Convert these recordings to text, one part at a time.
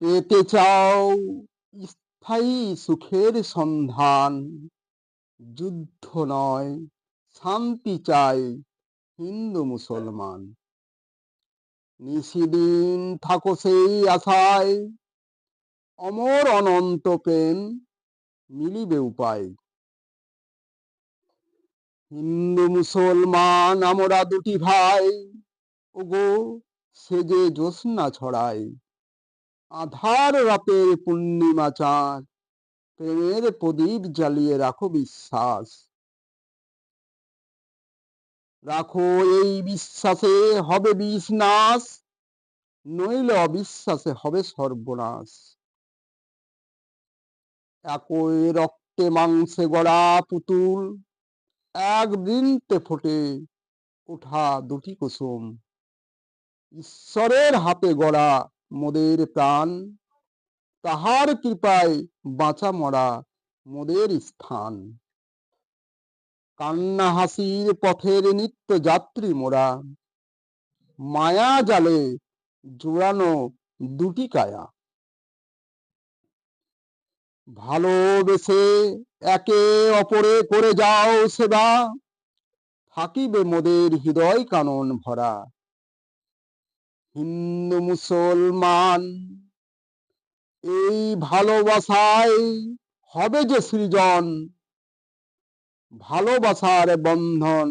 পেতে চাও স্থায়ী সুখের সন্ধান। যুদ্ধ নয়, শান্তি চাই হিন্দু মুসলমান। নিশিদিন থাকো সেই আশায়, অমর অনন্ত প্রেম মিলিবে উপায়। হিন্দু মুসলমান, আমরা দুটি ভাই, ওগো সে যে জ্যোৎস্না ছড়ায়। আধার রাতের পূর্ণিমা চাঁদ। প্রেমের প্রদীপ জ্বালিয়ে রাখো বিশ্বাস। রাখো এই বিশ্বাসে হবে বিষ নাশ নইলে অবিশ্বাসে হবে সর্বনাশ। একই রক্তে মাংসে গড়া পুতুল, এক বৃন্তে ফোটে ওঠা দুটি কুসুম। ঈশ্বরের হাতে গড়া মোদের প্রাণ, তাহার কৃপায় বাঁচা মরা মোদের স্থান। কান্না হাসির পথের নিত্য যাত্রী মোরা, মায়া জালে জোড়ানো দুটি কায়া। ভালোবেসে একে অপরে করে যাও সেবা, থাকিবে মোদের হৃদয় কানন ভরা। হিন্দু মুসলমান, এই ভালোবাসায় হবে যে সৃজন। ভালোবাসার বন্ধন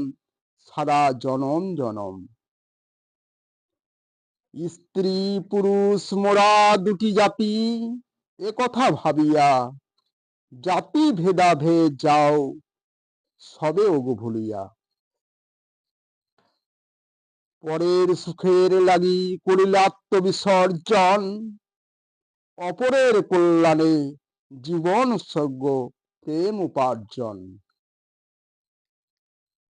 সারা জনম জনম। স্ত্রী, পুরুষ, মোরা দুটি জাতি, এ কথা ভাবিয়া জাতি ভেদাভেদ যাও, সবে ওগো ভুলিয়া। পরের সুখের লাগি করিল আত্মবিসর্জন। অপরের কল্যাণে জীবন উৎসর্গ প্রেম উপার্জন।